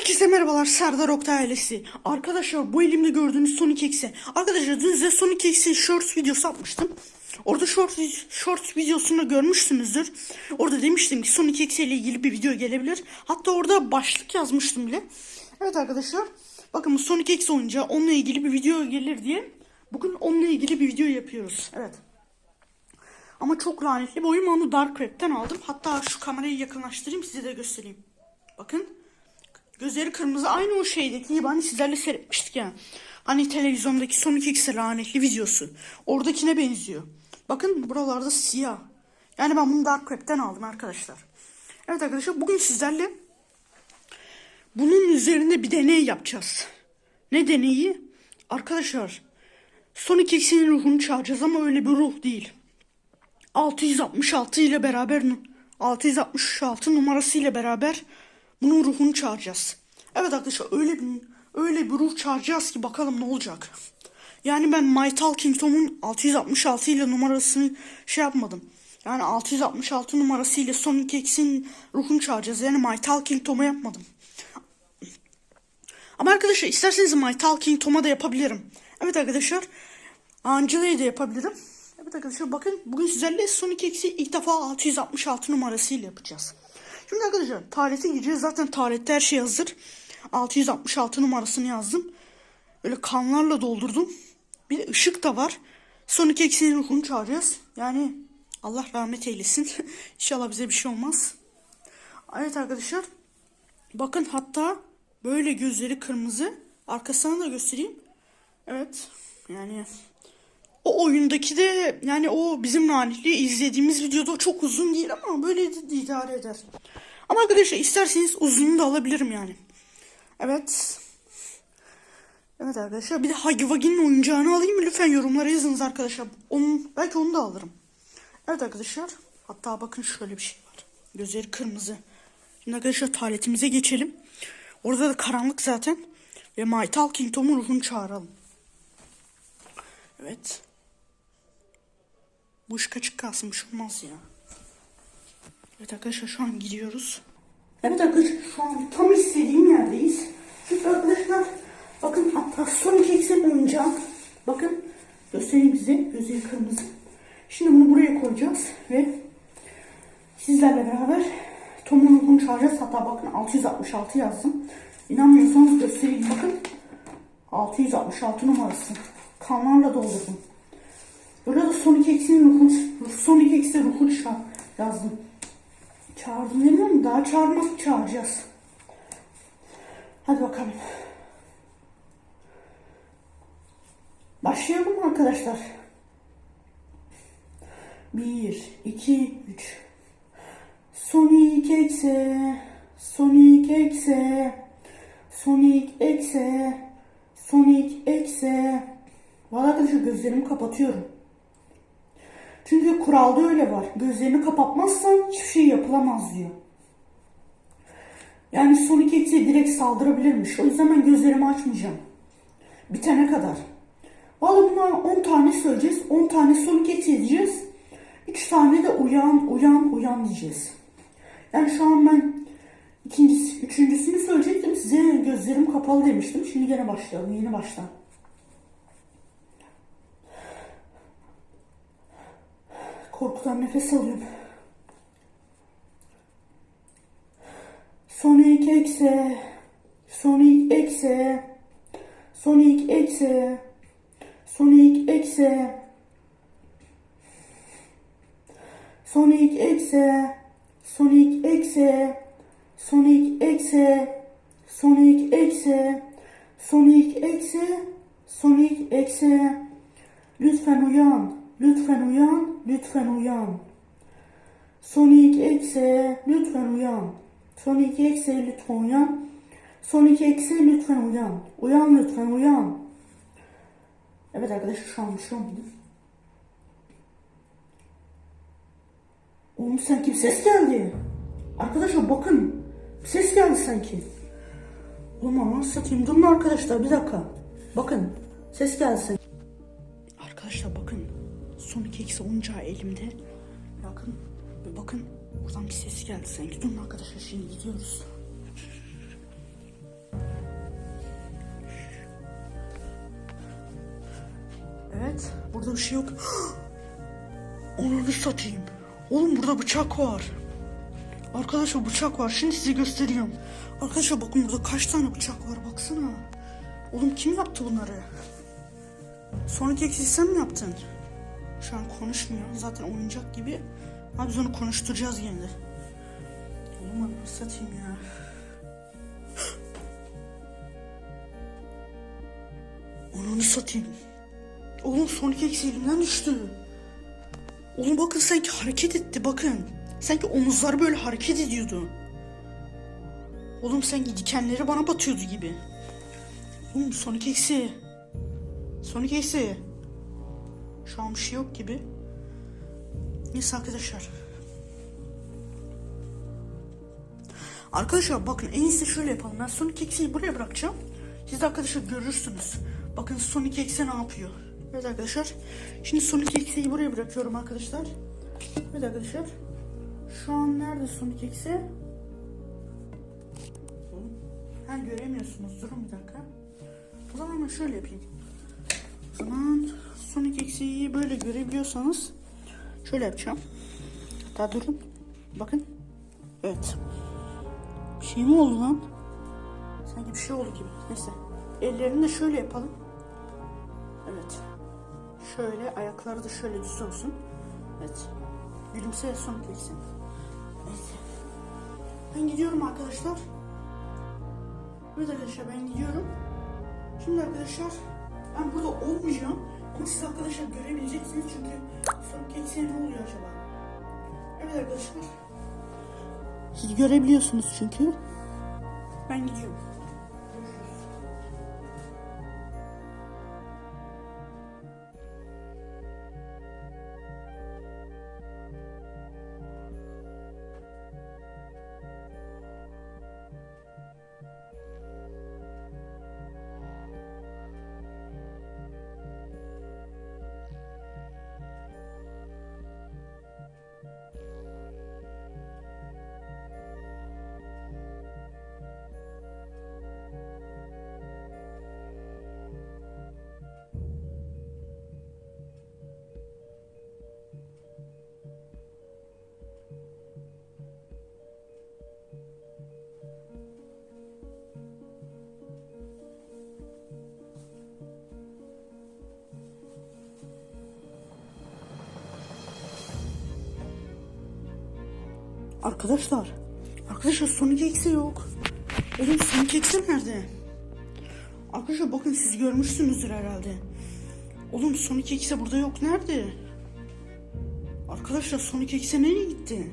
Herkese merhabalar Serdar Oktay ailesi. Arkadaşlar bu elimde gördüğünüz Sonic X'e. Arkadaşlar dün size Sonic X'in Shorts videosu atmıştım. Orada Shorts, Shorts videosunu görmüşsünüzdür. Orada demiştim ki Sonic X ile ilgili bir video gelebilir. Hatta orada başlık yazmıştım bile. Evet arkadaşlar. Bakın Sonic X oyuncağı onunla ilgili bir video gelir diye. Bugün onunla ilgili bir video yapıyoruz. Evet. Ama çok lanetli bir oyun. Onu Dark Web'ten aldım. Hatta şu kamerayı yakınlaştırayım size de göstereyim. Bakın. Gözleri kırmızı. Aynı o şeydeki gibi hani sizlerle seyretmiştik ya. Hani televizyondaki Sonic X'e lanetli videosu. Oradakine benziyor. Bakın buralarda siyah. Yani ben bunu Dark Web'ten aldım arkadaşlar. Evet arkadaşlar bugün sizlerle bunun üzerinde bir deney yapacağız. Ne deneyi? Arkadaşlar Sonic X'in ruhunu çağıracağız ama öyle bir ruh değil. 666 ile beraber 666 numarası ile beraber bunun ruhunu çağıracağız. Evet arkadaşlar öyle bir öyle bir ruh çağıracağız ki bakalım ne olacak. Yani ben My Talking Tom'un 666 ile numarasını şey yapmadım. Yani 666 numarası ile Sonic X'in ruhunu çağıracağız. Yani My Talking Tom'u yapmadım. Ama arkadaşlar isterseniz My Talking Tom'a da yapabilirim. Evet arkadaşlar Angela'yı da yapabilirim. Evet arkadaşlar bakın bugün sizlerle Sonic X'i ilk defa 666 numarasıyla yapacağız. Şimdi arkadaşlar tarihte gireceğiz. Zaten tarihte her şey hazır. 666 numarasını yazdım. Böyle kanlarla doldurdum. Bir de ışık da var. Sonic X'in ruhunu çağıracağız. Yani Allah rahmet eylesin. İnşallah bize bir şey olmaz. Evet arkadaşlar. Bakın hatta böyle gözleri kırmızı. Arkasını da göstereyim. Evet. Yani o oyundaki de yani o bizim lanetli izlediğimiz videoda çok uzun değil ama böyle de idare eder. Ama arkadaşlar isterseniz uzununu da alabilirim yani. Evet. Evet arkadaşlar bir de Huggy Wuggy'nin oyuncağını alayım mı? Lütfen yorumlara yazınız arkadaşlar. Onun, belki onu da alırım. Evet arkadaşlar. Hatta bakın şöyle bir şey var. Gözleri kırmızı. Şimdi arkadaşlar tuvaletimize geçelim. Orada da karanlık zaten. Ve My Talking Tom'un ruhunu çağıralım. Evet. Bu ışık açık kalsın. Bir şey olmaz ya. Evet arkadaşlar şu an gidiyoruz. Evet arkadaşlar şu an tam istediğim yerdeyiz. Çünkü arkadaşlar bakın hatta Sonic X'in oyuncağı. Bakın göstereyim size. Gözleri kırmızı. Şimdi bunu buraya koyacağız ve sizlerle beraber Tom'un ruhunu çağıracağız. Hatta bakın 666 yazdım. İnanmıyorsanız göstereyim bakın. 666 numarası. Kanlarla doldurdum. Burada son iki eksiğin ruhun, son iki eksiğe yazdım. Çağırdım demiyorum daha çağırmak çağıracağız. Hadi bakalım. Başlayalım arkadaşlar. Bir, iki, üç. Sonik ekse, sonik ekse, sonik ekse, sonik ekse. Valla arkadaşlar gözlerimi kapatıyorum. Çünkü kuralda öyle var. Gözlerini kapatmazsan hiçbir şey yapılamaz diyor. Yani Sonic X'e direkt saldırabilirmiş. O yüzden ben gözlerimi açmayacağım. Bitene kadar. Valla bunlar 10 tane söyleyeceğiz. 10 tane Sonic X diyeceğiz. 3 tane de uyan, uyan, uyan diyeceğiz. Yani şu an ben ikincisi, üçüncüsünü söyleyecektim. Size gözlerim kapalı demiştim. Şimdi gene başlayalım. Yeni baştan. Korkudan nefes alıyorum. Sonic X'e, Sonic X'e, Sonic X'e, Sonic X'e, Sonic X'e, Sonic X'e, Sonic X'e, Sonic X'e, Sonic X'e, Sonic X'e, lütfen uyan, lütfen uyan, lütfen uyan. Sonic X'e, lütfen uyan. Sonic X'e lütfen uyan. Sonic X'e lütfen uyan. Uyan lütfen uyan. Evet arkadaşlar şu an bir şey olmadı. Oğlum sanki bir ses geldi. Arkadaşlar bakın. Bir ses geldi sanki. Oğlum ama satayım. Durun arkadaşlar bir dakika. Bakın. Ses geldi sanki. Arkadaşlar bakın. Son iki eksi onca elimde. Bakın, bakın buradan bir ses geldi sanki. Durun arkadaşlar şimdi gidiyoruz. Evet, burada bir şey yok. Onu bir satayım. Oğlum burada bıçak var. Arkadaşlar bıçak var. Şimdi size göstereyim. Arkadaşlar bakın burada kaç tane bıçak var baksana. Oğlum kim yaptı bunları? Sonraki eksisi sen mi yaptın? Şu an konuşmuyor. Zaten oyuncak gibi. Abi biz onu konuşturacağız yine. Oğlum anasını satayım ya. Onu satayım. Oğlum Sonic X elimden düştü. Oğlum bakın sanki hareket etti bakın. Sanki omuzları böyle hareket ediyordu. Oğlum sanki dikenleri bana batıyordu gibi. Oğlum Sonic X'i. Sonic X'i. Şu an bir şey yok gibi. Neyse arkadaşlar. Arkadaşlar bakın en iyisi şöyle yapalım. Ben Sonic X'i buraya bırakacağım. Siz arkadaşlar görürsünüz. Bakın Sonic X'e ne yapıyor. Evet arkadaşlar. Şimdi Sonic X'i buraya bırakıyorum arkadaşlar. Evet arkadaşlar. Şu an nerede Sonic X'i? Ha göremiyorsunuz. Durun bir dakika. O zaman şöyle yapayım. O zaman Sonic X'i böyle görebiliyorsanız şöyle yapacağım. Hatta durun. Bakın. Evet. Bir şey mi oldu lan? Sanki bir şey oldu gibi. Neyse. Ellerini de şöyle yapalım. Evet. Şöyle ayakları da şöyle düz olsun. Evet. Gülümse son kesin. Evet. Ben gidiyorum arkadaşlar. Evet arkadaşlar ben gidiyorum. Şimdi arkadaşlar ben burada olmayacağım. Ama siz arkadaşlar görebileceksiniz çünkü son kesin ne oluyor acaba? Evet arkadaşlar. Siz görebiliyorsunuz çünkü. Ben gidiyorum. Arkadaşlar. Arkadaşlar Sonic X'e yok. Oğlum Sonic X'e nerede? Arkadaşlar bakın siz görmüşsünüzdür herhalde. Oğlum Sonic X'e burada yok. Nerede? Arkadaşlar Sonic X'e nereye gitti?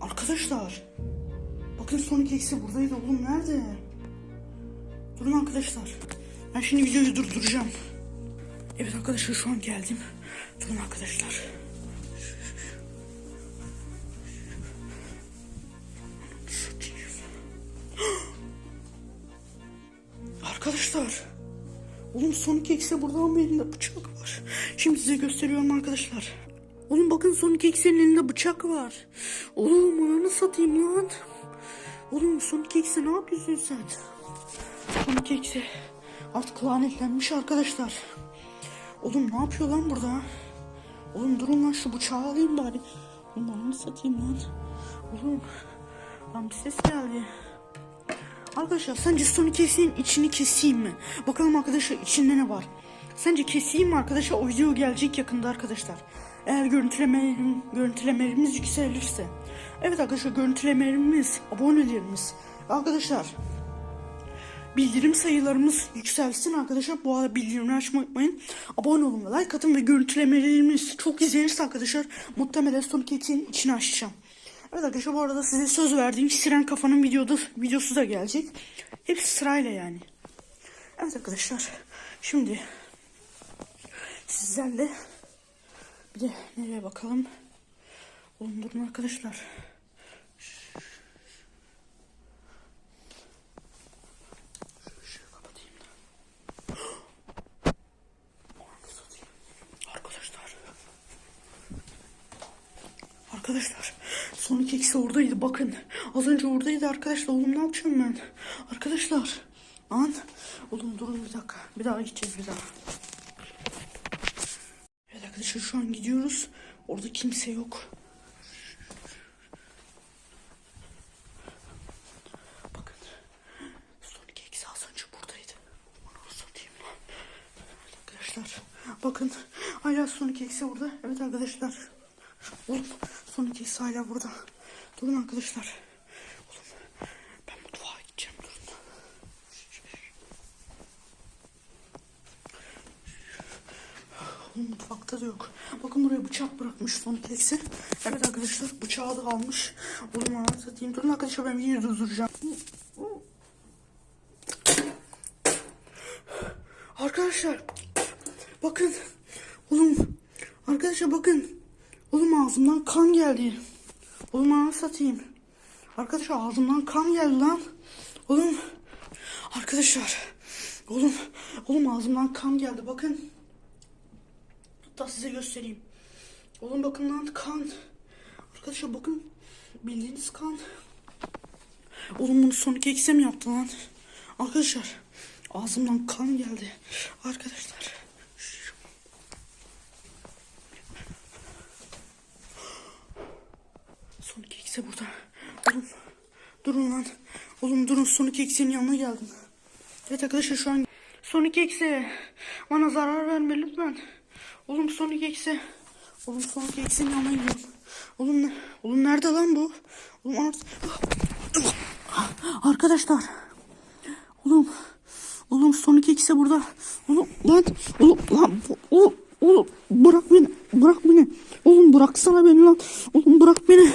Arkadaşlar. Bakın Sonic X'e buradaydı oğlum. Nerede? Durun arkadaşlar. Ben şimdi videoyu durduracağım. Evet arkadaşlar şu an geldim. Durun arkadaşlar. Arkadaşlar. Oğlum Sonic X'e buradan bir elinde bıçak var. Şimdi size gösteriyorum arkadaşlar. Oğlum bakın Sonic X'in elinde bıçak var. Oğlum ananı satayım lan. Oğlum Sonic X'e ne yapıyorsun sen? Sonic X'e artık lanetlenmiş arkadaşlar. Oğlum ne yapıyor lan burada? Oğlum durun lan şu bıçağı alayım bari. Oğlum ananı satayım lan. Oğlum lan bir ses geldi. Arkadaşlar sence Sonic X'in içini keseyim mi? Bakalım arkadaşlar içinde ne var? Sence keseyim mi arkadaşlar? O video gelecek yakında arkadaşlar. Eğer görüntüleme, görüntülemelerimiz yükselirse. Evet arkadaşlar görüntülemelerimiz, abonelerimiz. Arkadaşlar bildirim sayılarımız yükselsin arkadaşlar. Bu arada bildirimleri açmayı unutmayın. Abone olun ve like atın ve görüntülemelerimiz çok izlenirse arkadaşlar muhtemelen Sonic X'in içini açacağım. Evet arkadaşlar bu arada size söz verdiğim Siren Kafa'nın videoda, videosu da gelecek. Hepsi sırayla yani. Evet arkadaşlar şimdi sizlerle bir de nereye bakalım. Oğlum durun arkadaşlar. Satayım. Arkadaşlar. Arkadaşlar Sonic X oradaydı bakın. Az önce oradaydı arkadaşlar. Oğlum ne yapacağım ben? Arkadaşlar. An. Oğlum durun bir dakika. Bir daha gideceğiz bir daha. arkadaşlar şu an gidiyoruz. Orada kimse yok. Evet arkadaşlar. Bakın. Hala Sonic X burada. Evet arkadaşlar. Oğlum Sonic X hala burada. Durun arkadaşlar. Oğlum ben mutfağa gideceğim durun. Oğlum mutfakta da yok. Bakın buraya bıçak bırakmış Sonic X'e. Evet arkadaşlar bıçağı da almış. Oğlum anasını satayım. Durun arkadaşlar ben videoyu durduracağım. Arkadaşlar bakın oğlum arkadaşlar bakın oğlum ağzımdan kan geldi. Oğlum anasını satayım. Arkadaşlar ağzımdan kan geldi lan. Oğlum arkadaşlar oğlum oğlum ağzımdan kan geldi bakın. Hatta size göstereyim. Oğlum bakın lan kan. Arkadaşlar bakın bildiğiniz kan. Oğlum bunu Sonic X'e mi yaptı lan? Arkadaşlar ağzımdan kan geldi. Arkadaşlar. X'e burada. Oğlum durun lan. Oğlum durun Sonic X'in yanına geldim. Evet arkadaşlar şu an Sonic X'e bana zarar verme lütfen. Oğlum Sonic X'e. Oğlum Sonic X'in yanına gidiyorum. Oğlum, ne- oğlum nerede lan bu? Oğlum ar- Arkadaşlar. Oğlum. Oğlum Sonic X'e burada. Oğlum lan. Oğlum lan. Oğlum. Oğlum bırak beni. Bırak beni. Oğlum bıraksana beni lan. Oğlum bırak beni.